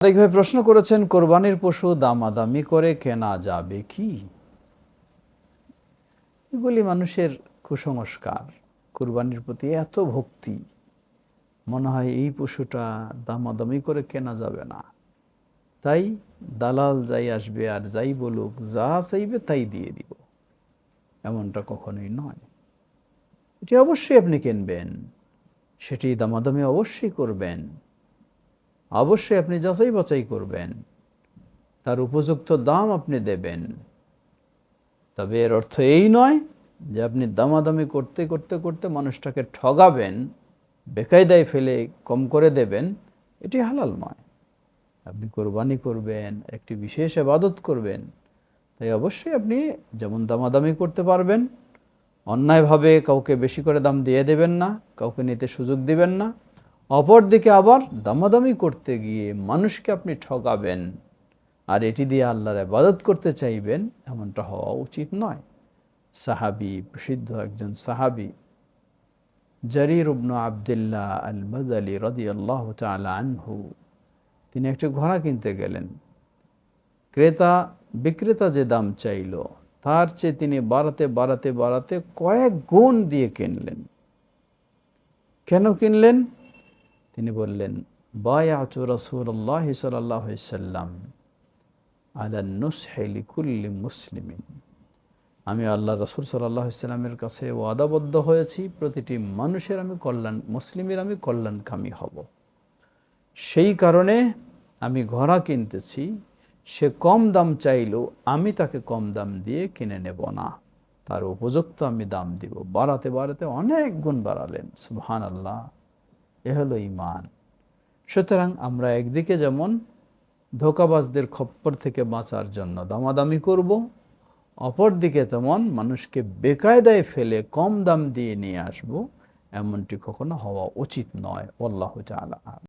আরেকভাবে প্রশ্ন করেছেন, কোরবানির পশু দামাদামি করে কেনা যাবে কি? এগুলি মানুষের কুসংস্কার। কোরবানির প্রতি এত ভক্তি, মনে হয় এই পশুটা দামাদামি করে কেনা যাবে না। তাই দালাল যাই আসবে আর যাই বলুক, যা চাইবে তাই দিয়ে দিব। এমনটা কখনোই নয়। এটি অবশ্যই আপনি কিনবেন, সেটি দামাদামি অবশ্যই করবেন। অবশ্যই আপনি যাচাই বাছাই করবেন। তার উপযুক্ত দাম আপনি দেবেন। তবে এর অর্থ এই নয় যে আপনি দামাদামি করতে করতে করতে মানুষটাকে ঠগাবেন, বেকায়দায় ফেলে কম করে দেবেন, এটি হালাল নয়। আপনি কোরবানি করবেন, একটি বিশেষ আবাদত করবেন, তাই অবশ্যই আপনি যেমন দামাদামি করতে পারবেন, অন্যায়ভাবে কাউকে বেশি করে দাম দিয়ে দেবেন না, কাউকে নিতে সুযোগ দিবেন না। অপরদিকে আবার দামাদামি করতে গিয়ে মানুষকে আপনি ঠকাবেন আর এটি দিয়ে আল্লাহর আবাদত করতে চাইবেন এমনটা হওয়া উচিত নয়। সাহাবি, প্রসিদ্ধ একজন সাহাবি, জারির উবনু আবদুল্লাহ আল বদালি রদি আল্লাহ আনহু, তিনি একটি ঘোড়া কিনতে গেলেন। ক্রেতা, বিক্রেতা যে দাম চাইল, তার চেয়ে তিনি বাড়াতে বাড়াতে বাড়াতে কয়েক গুণ দিয়ে কিনলেন। কেন কিনলেন? তিনি বললেন, বায়াতু রসুল্লাহ সাল্লাহ সাল্লাম আলা নুসহেলি মুসলিমিন। আমি আল্লাহ রসুল সাল্লাহ সাল্লামের কাছে ওয়াদাবদ্ধ হয়েছি, প্রতিটি মানুষের আমি কল্যাণ, মুসলিমের আমি কল্যাণকামী হব। সেই কারণে আমি ঘোড়া কিনতেছি, সে কম দাম চাইলেও আমি তাকে কম দাম দিয়ে কিনে নেব না। তার উপযুক্ত আমি দাম দিব। বাড়াতে বাড়াতে অনেক গুণ বাড়ালেন। সুবহান আল্লাহ এ হলো ইমান সুতরাং আমরা একদিকে যেমন ধোকাবাজদের খপ্পর থেকে বাঁচার জন্য দামাদামি করব, অপরদিকে তেমন মানুষকে বেকায়দায় ফেলে কম দাম দিয়ে নিয়ে আসব, এমনটি কখনো হওয়া উচিত নয়। আল্লাহ তালা